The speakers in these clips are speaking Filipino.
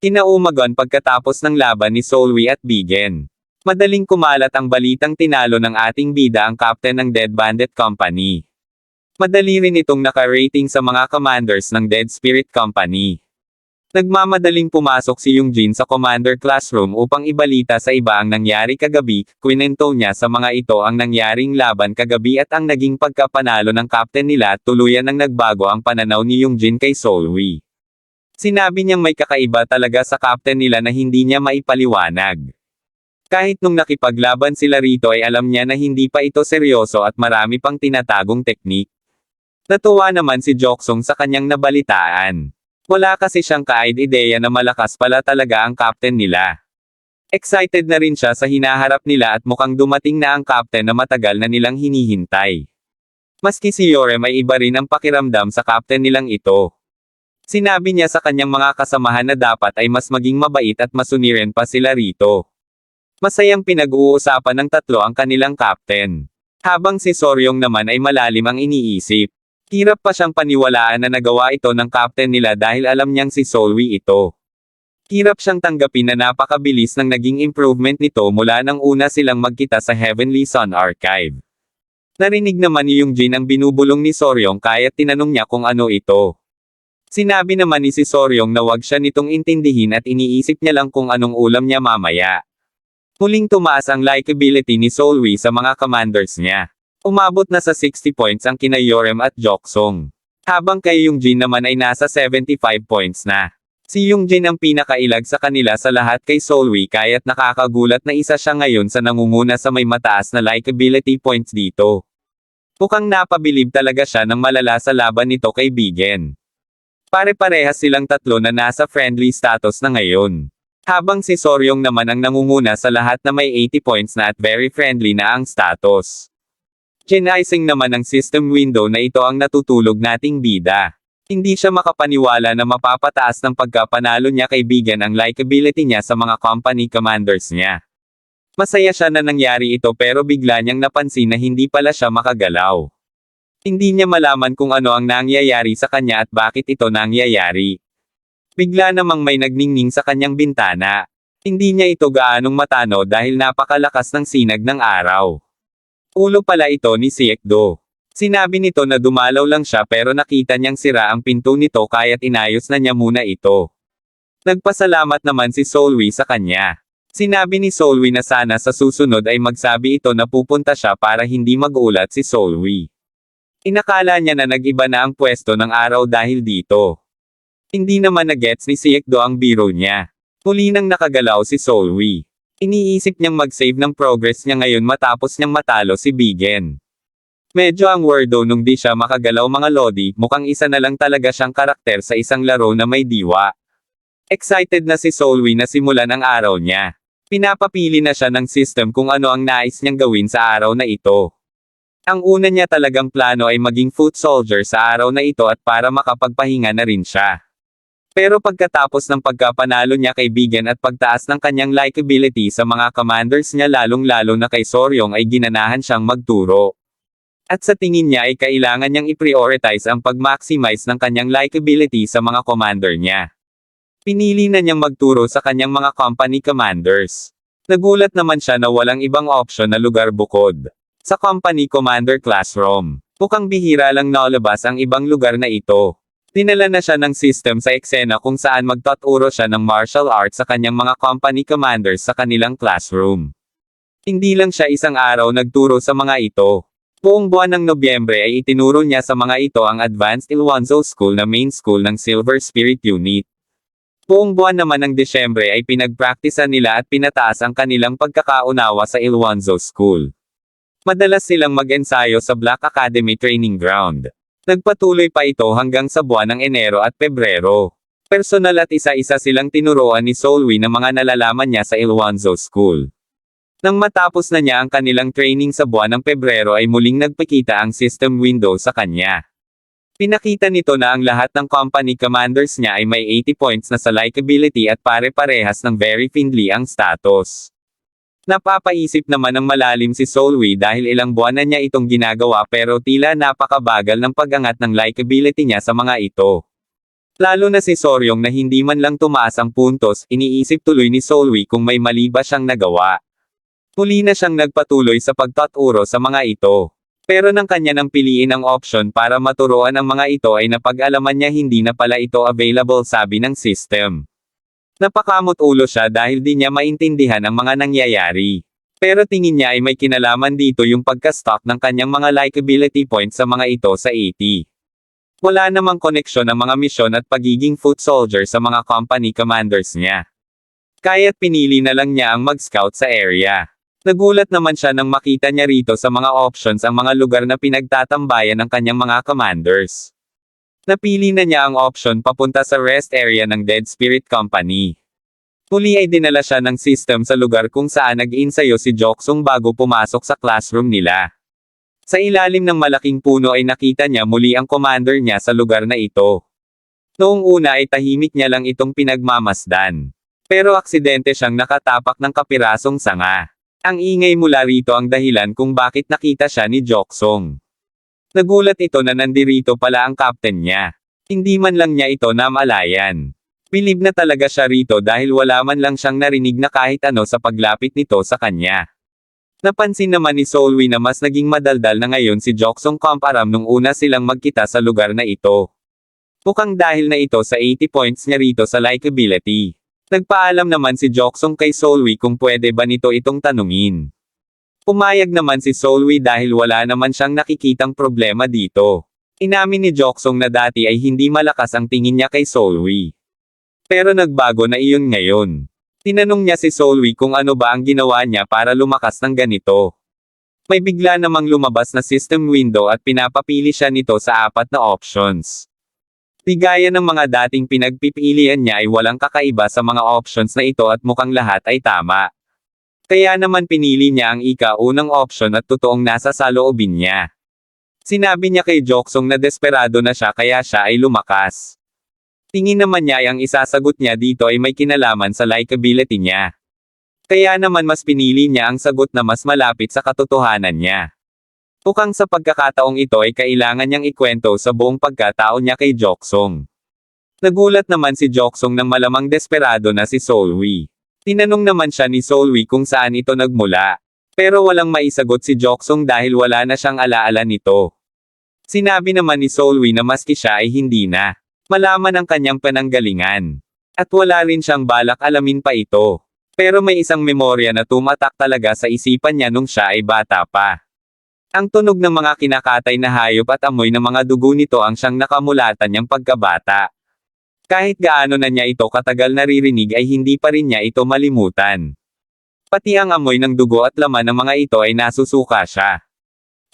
Kinaumagon pagkatapos ng laban ni Solwi at Bigen. Madaling kumalat ang balitang tinalo ng ating bida ang captain ng Dead Bandit Company. Madali rin itong naka-rating sa mga commanders ng Dead Spirit Company. Nagmamadaling pumasok si Yung Jin sa commander classroom upang ibalita sa iba ang nangyari kagabi, kwinento niya sa mga ito ang nangyaring laban kagabi at ang naging pagkapanalo ng captain nila tuluyan ng nagbago ang pananaw ni Yung Jin kay Solwi. Sinabi niyang may kakaiba talaga sa captain nila na hindi niya maipaliwanag. Kahit nung nakipaglaban sila rito ay alam niya na hindi pa ito seryoso at marami pang tinatagong teknik. Natuwa naman si Joksong sa kanyang nabalitaan. Wala kasi siyang ka-ideya na malakas pala talaga ang captain nila. Excited na rin siya sa hinaharap nila at mukhang dumating na ang captain na matagal na nilang hinihintay. Maski si Yorem ay iba rin ang pakiramdam sa captain nilang ito. Sinabi niya sa kanyang mga kasamahan na dapat ay mas maging mabait at masunirin pa sila rito. Masayang pinag-uusapan ng tatlo ang kanilang captain. Habang si Soryong naman ay malalim ang iniisip. Hirap pa siyang paniwalaan na nagawa ito ng captain nila dahil alam niyang si Solwi ito. Hirap siyang tanggapin na napakabilis ng naging improvement nito mula nang una silang magkita sa Heavenly Sun Archive. Narinig naman ni Yung Jin ang binubulong ni Soryong kaya't tinanong niya kung ano ito. Sinabi naman ni si Soryong na wag siya nitong intindihin at iniisip niya lang kung anong ulam niya mamaya. Muling tumaas ang likability ni Solwi sa mga commanders niya. Umabot na sa 60 points ang kina Yorem at Joksong. Habang kay Yung Jin naman ay nasa 75 points na. Si Yung Jin ang pinakailag sa kanila sa lahat kay Solwi kaya't nakakagulat na isa siya ngayon sa nangunguna sa may mataas na likability points dito. Mukhang napabilib talaga siya ng malala sa laban nito kay Bigen. Pare-parehas silang tatlo na nasa friendly status na ngayon. Habang si Soryong naman ang nangunguna sa lahat na may 80 points na at very friendly na ang status. Genising naman ang system window na ito ang natutulog nating bida. Hindi siya makapaniwala na mapapataas ng pagkapanalo niya kaibigan ang likability niya sa mga company commanders niya. Masaya siya na nangyari ito pero bigla niyang napansin na hindi pala siya makagalaw. Hindi niya malaman kung ano ang nangyayari sa kanya at bakit ito nangyayari. Bigla namang may nagningning sa kanyang bintana. Hindi niya ito gaanong matano dahil napakalakas ng sinag ng araw. Ulo pala ito ni Siekdo. Sinabi nito na dumalaw lang siya pero nakita niyang sira ang pinto nito kaya't inayos na niya muna ito. Nagpasalamat naman si Solwi sa kanya. Sinabi ni Solwi na sana sa susunod ay magsabi ito na pupunta siya para hindi magulat si Solwi. Inakala niya na nag-iba na ang pwesto ng araw dahil dito. Hindi naman na-gets ni Siekdo ang biro niya. Muli nang nakagalaw si Solwi. Iniisip niyang mag-save ng progress niya ngayon matapos niyang matalo si Bigen. Medyo ang wordo nung di siya makagalaw mga lodi, mukhang isa na lang talaga siyang karakter sa isang laro na may diwa. Excited na si Solwi na simulan ang araw niya. Pinapapili na siya ng system kung ano ang nais niyang gawin sa araw na ito. Ang una niya talagang plano ay maging foot soldier sa araw na ito at para makapagpahinga na rin siya. Pero pagkatapos ng pagkapanalo niya kay Bigen at pagtaas ng kanyang likability sa mga commanders niya lalong-lalo na kay Soryong ay ginanahan siyang magturo. At sa tingin niya ay kailangan niyang i-prioritize ang pag-maximize ng kanyang likability sa mga commander niya. Pinili na niyang magturo sa kanyang mga company commanders. Nagulat naman siya na walang ibang option na lugar bukod sa company commander classroom. Mukhang bihira lang nalabas ang ibang lugar na ito. Dinala na siya ng system sa eksena kung saan magtaturo siya ng martial arts sa kanyang mga company commanders sa kanilang classroom. Hindi lang siya isang araw nagturo sa mga ito. Buong buwan ng Nobyembre ay itinuro niya sa mga ito ang Advanced Ilwanzo School na main school ng Silver Spirit Unit. Buong buwan naman ng Desyembre ay pinagpraktisan nila at pinataas ang kanilang pagkakaunawa sa Ilwanzo School. Madalas silang mag-ensayo sa Black Academy Training Ground. Nagpatuloy pa ito hanggang sa buwan ng Enero at Pebrero. Personal at isa-isa silang tinuruan ni Solwi ng mga nalalaman niya sa Ilwanzo School. Nang matapos na niya ang kanilang training sa buwan ng Pebrero ay muling nagpakita ang system window sa kanya. Pinakita nito na ang lahat ng company commanders niya ay may 80 points na sa likability at pare-parehas ng very friendly ang status. Napapaisip naman ng malalim si Solwi dahil ilang buwan na niya itong ginagawa pero tila napakabagal ng pag-angat ng likability niya sa mga ito. Lalo na si Soryong na hindi man lang tumaas ang puntos, iniisip tuloy ni Solwi kung may mali ba siyang nagawa. Muli na siyang nagpatuloy sa pagtaturo sa mga ito. Pero nang kanya nang piliin ang option para maturuan ang mga ito ay napag-alaman niya hindi na pala ito available sabi ng system. Napakamot ulo siya dahil di niya maintindihan ang mga nangyayari. Pero tingin niya ay may kinalaman dito yung pagka-stock ng kanyang mga likability points sa mga ito sa 80. Wala namang koneksyon ang mga misyon at pagiging foot soldier sa mga company commanders niya. Kaya't pinili na lang niya ang mag-scout sa area. Nagulat naman siya nang makita niya rito sa mga options ang mga lugar na pinagtatambayan ng kanyang mga commanders. Napili na niya ang option papunta sa rest area ng Dead Spirit Company. Muli ay dinala siya ng system sa lugar kung saan nag-insayo si Joksong bago pumasok sa classroom nila. Sa ilalim ng malaking puno ay nakita niya muli ang commander niya sa lugar na ito. Noong una ay tahimik niya lang itong pinagmamasdan. Pero aksidente siyang nakatapak ng kapirasong sanga. Ang ingay mula rito ang dahilan kung bakit nakita siya ni Joksong. Nagulat ito na nandirito pala ang captain niya. Hindi man lang niya ito namalayan. Bilib na talaga siya rito dahil wala man lang siyang narinig na kahit ano sa paglapit nito sa kanya. Napansin naman ni Solwi na mas naging madaldal na ngayon si Joksong Komparam nung una silang magkita sa lugar na ito. Mukhang dahil na ito sa 80 points niya rito sa likability. Nagpaalam naman si Joksong kay Solwi kung pwede ba nito itong tanungin. Pumayag naman si Solwi dahil wala naman siyang nakikitang problema dito. Inamin ni Joksong na dati ay hindi malakas ang tingin niya kay Solwi. Pero nagbago na iyon ngayon. Tinanong niya si Solwi kung ano ba ang ginawa niya para lumakas ng ganito. May bigla namang lumabas na system window at pinapapili siya nito sa apat na options. Di gaya ng mga dating pinagpipilian niya ay walang kakaiba sa mga options na ito at mukhang lahat ay tama. Kaya naman pinili niya ang ika-unang option at totoong nasa saloobin niya. Sinabi niya kay Joksong na desperado na siya kaya siya ay lumakas. Tingin naman niya ay ang isasagot niya dito ay may kinalaman sa likability niya. Kaya naman mas pinili niya ang sagot na mas malapit sa katotohanan niya. Pukang sa pagkakataong ito ay kailangan niyang ikwento sa buong pagkatao niya kay Joksong. Nagulat naman si Joksong nang malamang desperado na si Solwi. Tinanong naman siya ni Solwi kung saan ito nagmula. Pero walang maisagot si Joksong dahil wala na siyang alaala nito. Sinabi naman ni Solwi na maski siya ay hindi na malaman ang kanyang pananggalingan. At wala rin siyang balak alamin pa ito. Pero may isang memorya na tumatak talaga sa isipan niya nung siya ay bata pa. Ang tunog ng mga kinakatay na hayop at amoy ng mga dugo nito ang siyang nakamulatan niyang pagkabata. Kahit gaano na niya ito katagal naririnig ay hindi pa rin niya ito malimutan. Pati ang amoy ng dugo at laman ng mga ito ay nasusuka siya.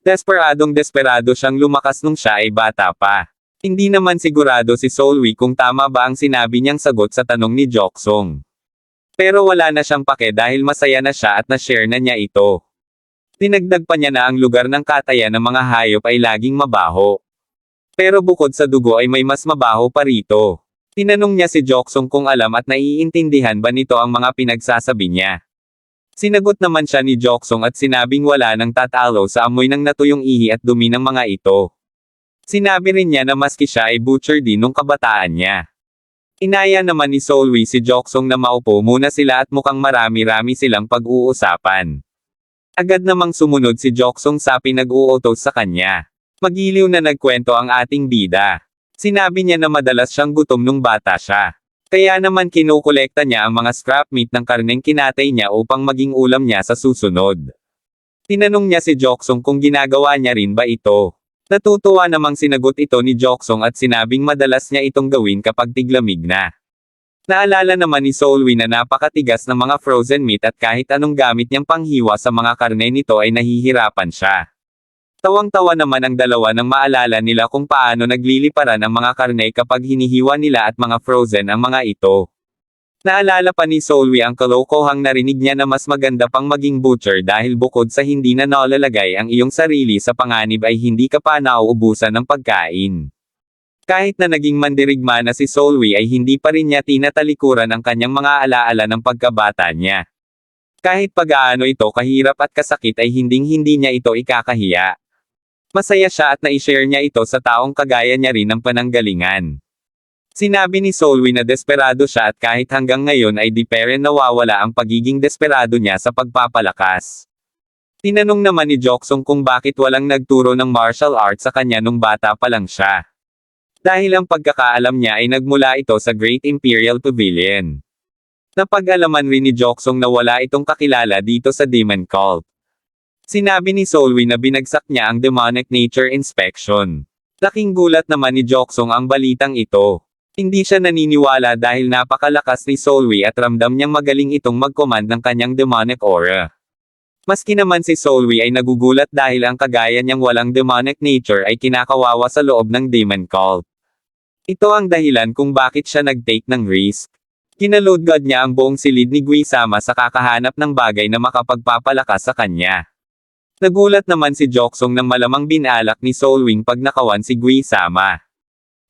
Desperadong desperado siyang lumakas nung siya ay bata pa. Hindi naman sigurado si Solwi kung tama ba ang sinabi niyang sagot sa tanong ni Joksong. Pero wala na siyang pake dahil masaya na siya at na-share na niya ito. Dinagdag pa niya na ang lugar ng katayan ng mga hayop ay laging mabaho. Pero bukod sa dugo ay may mas mabaho pa rito. Tinanong niya si Joksong kung alam at naiintindihan ba nito ang mga pinagsasabi niya. Sinagot naman siya ni Joksong at sinabing wala nang tatalo sa amoy ng natuyong ihi at dumi ng mga ito. Sinabi rin niya na maski siya ay butcher din nung kabataan niya. Inaya naman ni Solwi si Joksong na maupo muna sila at mukhang marami-rami silang pag-uusapan. Agad namang sumunod si Joksong sa pinag-uutos sa kanya. Magiliw na nagkwento ang ating bida. Sinabi niya na madalas siyang gutom nung bata siya. Kaya naman kinukolekta niya ang mga scrap meat ng karneng kinatay niya upang maging ulam niya sa susunod. Tinanong niya si Joksong kung ginagawa niya rin ba ito. Natutuwa namang sinagot ito ni Joksong at sinabing madalas niya itong gawin kapag tiglamig na. Naalala naman ni Solwi na napakatigas ng mga frozen meat at kahit anong gamit niyang panghiwa sa mga karne nito ay nahihirapan siya. Tawang-tawa naman ang dalawa nang maalala nila kung paano nagliliparan ang mga karne kapag hinihiwa nila at mga frozen ang mga ito. Naalala pa ni Solwi ang kalokohang narinig niya na mas maganda pang maging butcher dahil bukod sa hindi na nalalagay ang iyong sarili sa panganib ay hindi ka pa nauubusan ng pagkain. Kahit na naging mandirigma na si Solwi ay hindi pa rin niya tinatalikuran ang kanyang mga alaala ng pagkabata niya. Kahit pag-aano ito kahirap at kasakit ay hinding-hindi niya ito ikakahiya. Masaya siya at na-share niya ito sa taong kagaya niya rin ng pananggalingan. Sinabi ni Solwi na desperado siya at kahit hanggang ngayon ay di pere nawawala ang pagiging desperado niya sa pagpapalakas. Tinanong naman ni Joksong kung bakit walang nagturo ng martial arts sa kanya nung bata pa lang siya. Dahil ang pagkakaalam niya ay nagmula ito sa Great Imperial Pavilion. Napag-alaman rin ni Joksong na wala itong kakilala dito sa Demon Cult. Sinabi ni Solwi na binagsak niya ang Demonic Nature Inspection. Laking gulat naman ni Joksong ang balitang ito. Hindi siya naniniwala dahil napakalakas ni Solwi at ramdam niyang magaling itong mag-command ng kanyang demonic aura. Maski naman si Solwi ay nagugulat dahil ang kagaya niyang walang demonic nature ay kinakawawa sa loob ng demon cult. Ito ang dahilan kung bakit siya nag-take ng risk. Kinaload god niya ang buong silid ni Guisama sa kakahanap ng bagay na makapagpapalakas sa kanya. Nagulat naman si Joksong nang malamang binalak ni Solwing pag nakawan si Guisama.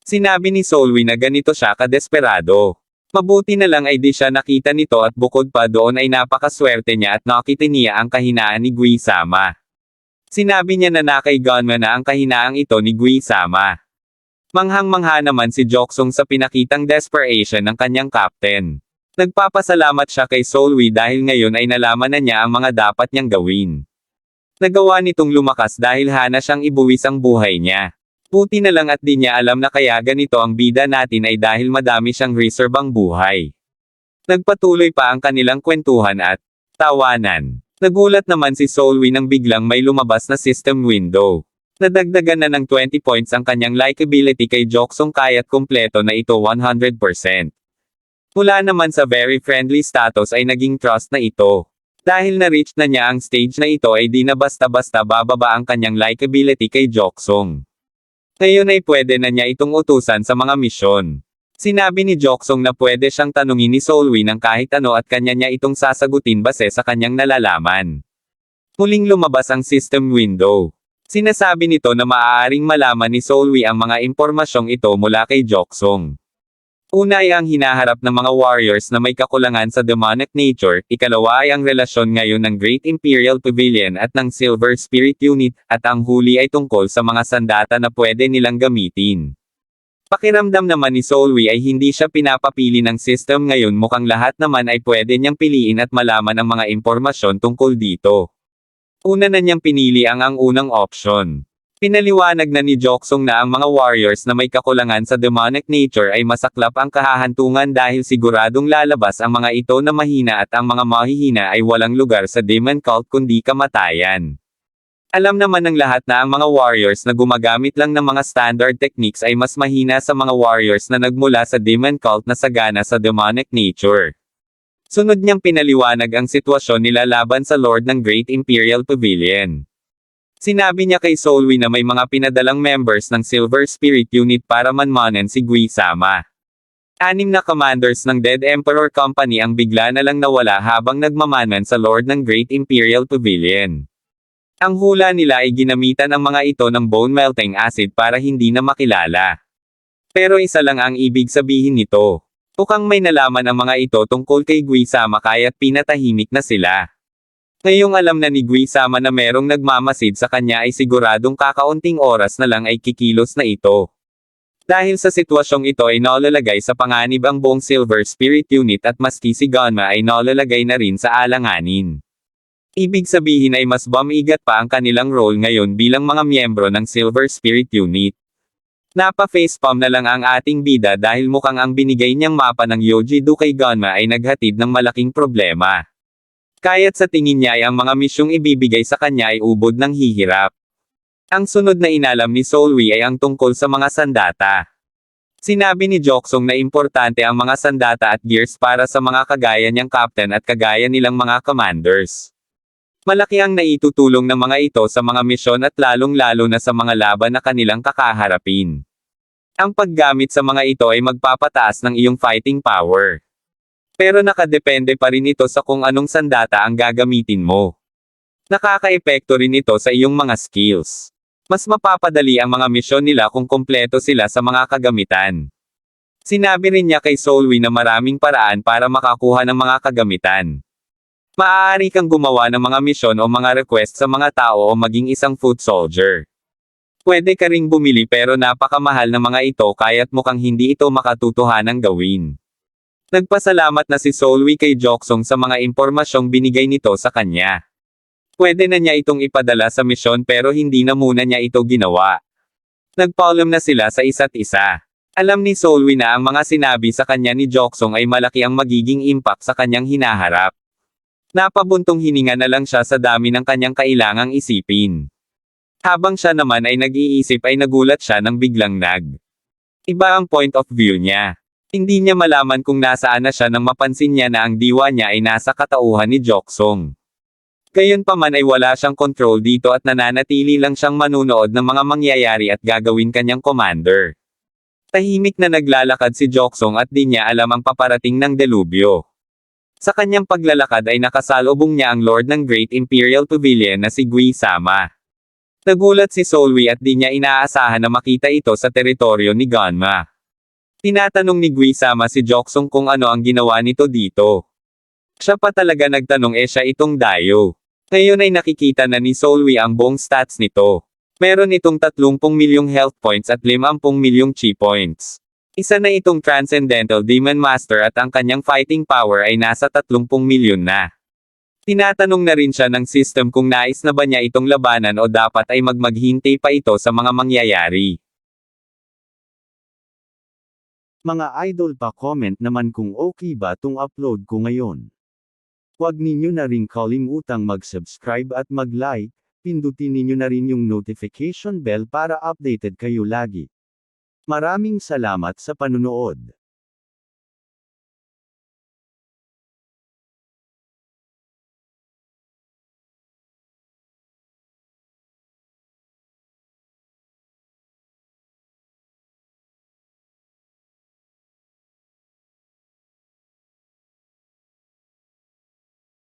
Sinabi ni Solwi na ganito siya kadesperado. Mabuti na lang ay di siya nakita nito at bukod pa doon ay napakaswerte niya at nakita niya ang kahinaan ni Guisama. Sinabi niya na nakay gunman na ang kahinaang ito ni Guisama. Manghang-mangha naman si Joksong sa pinakitang desperation ng kanyang captain. Nagpapasalamat siya kay Solwi dahil ngayon ay nalaman na niya ang mga dapat niyang gawin. Nagawa nitong lumakas dahil hana siyang ibuwis ang buhay niya. Puti na lang at di niya alam na kaya ganito ang bida natin ay dahil madami siyang reserve buhay. Nagpatuloy pa ang kanilang kwentuhan at tawanan. Nagulat naman si Solwi nang biglang may lumabas na system window. Nadagdagan na ng 20 points ang kanyang likability kay Joksong kaya't kumpleto na ito 100%. Mula naman sa very friendly status ay naging trust na ito. Dahil na-reach na niya ang stage na ito ay di na basta-basta bababa ang kanyang likability kay Joksong. Ngayon ay pwede na niya itong utusan sa mga misyon. Sinabi ni Joksong na pwede siyang tanungin ni Solwi ng kahit ano at kanya niya itong sasagutin base sa kanyang nalalaman. Muling lumabas ang system window. Sinasabi nito na maaaring malaman ni Solwi ang mga impormasyong ito mula kay Joksong. Una ay ang hinaharap ng mga warriors na may kakulangan sa demonic nature, ikalawa ay ang relasyon ngayon ng Great Imperial Pavilion at ng Silver Spirit Unit, at ang huli ay tungkol sa mga sandata na pwede nilang gamitin. Pakiramdam naman ni Solwi ay hindi siya pinapapili ng system ngayon mukhang lahat naman ay pwede niyang piliin at malaman ang mga impormasyon tungkol dito. Una na niyang pinili ang ang unang option. Pinaliwanag na ni Joksong na ang mga warriors na may kakulangan sa demonic nature ay masaklap ang kahahantungan dahil siguradong lalabas ang mga ito na mahina at ang mga mahihina ay walang lugar sa demon cult kundi kamatayan. Alam naman ng lahat na ang mga warriors na gumagamit lang ng mga standard techniques ay mas mahina sa mga warriors na nagmula sa demon cult na sagana sa demonic nature. Sunod niyang pinaliwanag ang sitwasyon nila laban sa Lord ng Great Imperial Pavilion. Sinabi niya kay Solwi na may mga pinadalang members ng Silver Spirit Unit para manmanan si Guisama. Anim na commanders ng Dead Emperor Company ang bigla na lang nawala habang nagmamanan sa Lord ng Great Imperial Pavilion. Ang hula nila ay ginamitan ang mga ito ng bone melting acid para hindi na makilala. Pero isa lang ang ibig sabihin nito. Mukhang may nalaman ang mga ito tungkol kay Guisama kaya't pinatahimik na sila. Ngayong alam na ni Guisama na merong nagmamasid sa kanya ay siguradong kakaunting oras na lang ay kikilos na ito. Dahil sa sitwasyong ito ay nalalagay sa panganib ang buong Silver Spirit Unit at maski si Gonma ay nalalagay na rin sa alanganin. Ibig sabihin ay mas bumigat pa ang kanilang role ngayon bilang mga miyembro ng Silver Spirit Unit. Napa-facepalm na lang ang ating bida dahil mukhang ang binigay niyang mapa ng Yoji Do kay Gonma ay naghatid ng malaking problema. Kaya't sa tingin niya ay ang mga misyong ibibigay sa kanya ay ubod ng hihirap. Ang sunod na inalam ni Solwi ay ang tungkol sa mga sandata. Sinabi ni Joksong na importante ang mga sandata at gears para sa mga kagaya niyang captain at kagaya nilang mga commanders. Malaki ang naitutulong ng mga ito sa mga misyon at lalong-lalo na sa mga laban na kanilang kakaharapin. Ang paggamit sa mga ito ay magpapataas ng iyong fighting power. Pero nakadepende pa rin ito sa kung anong sandata ang gagamitin mo. Nakakaepekto rin ito sa iyong mga skills. Mas mapapadali ang mga misyon nila kung kompleto sila sa mga kagamitan. Sinabi rin niya kay Solwi na maraming paraan para makakuha ng mga kagamitan. Maaari kang gumawa ng mga misyon o mga request sa mga tao o maging isang foot soldier. Pwede ka ring bumili pero napakamahal ng mga ito kaya't mukhang hindi ito makatutuhanang gawin. Nagpasalamat na si Solwi kay Joksong sa mga impormasyong binigay nito sa kanya. Pwede na niya itong ipadala sa misyon pero hindi na muna niya ito ginawa. Nagpaulam na sila sa isa't isa. Alam ni Solwi na ang mga sinabi sa kanya ni Joksong ay malaki ang magiging impact sa kanyang hinaharap. Napabuntong hininga na lang siya sa dami ng kanyang kailangang isipin. Habang siya naman ay nag-iisip ay nagulat siya nang biglang nag. Iba ang point of view niya. Hindi niya malaman kung nasaan na siya nang mapansin niya na ang diwa niya ay nasa katauhan ni Joksong. Gayon pa man ay wala siyang control dito at nananatili lang siyang manunood ng mga mangyayari at gagawin kanyang commander. Tahimik na naglalakad si Joksong at di niya alam ang paparating ng delubyo. Sa kanyang paglalakad ay nakasalubong niya ang Lord ng Great Imperial Pavilion na si Gui Sama. Nagulat si Solwi at di niya inaasahan na makita ito sa teritoryo ni Ganma. Tinatanong ni Gui Sama si Joksong kung ano ang ginawa nito dito. Siya pa talaga nagtanong eh siya itong dayo. Ngayon ay nakikita na ni Solwi ang buong stats nito. Meron itong 30 milyong health points at 50 milyong chi points. Isa na itong Transcendental Demon Master at ang kanyang fighting power ay nasa 30 milyon na. Tinatanong na rin siya ng system kung nais na ba niya itong labanan o dapat ay magmaghintay pa ito sa mga mangyayari. Mga idol pa comment naman kung okay ba tung upload ko ngayon. Huwag ninyo na rin kalimutang mag-subscribe at mag-like, pindutin ninyo na rin yung notification bell para updated kayo lagi. Maraming salamat sa panunood.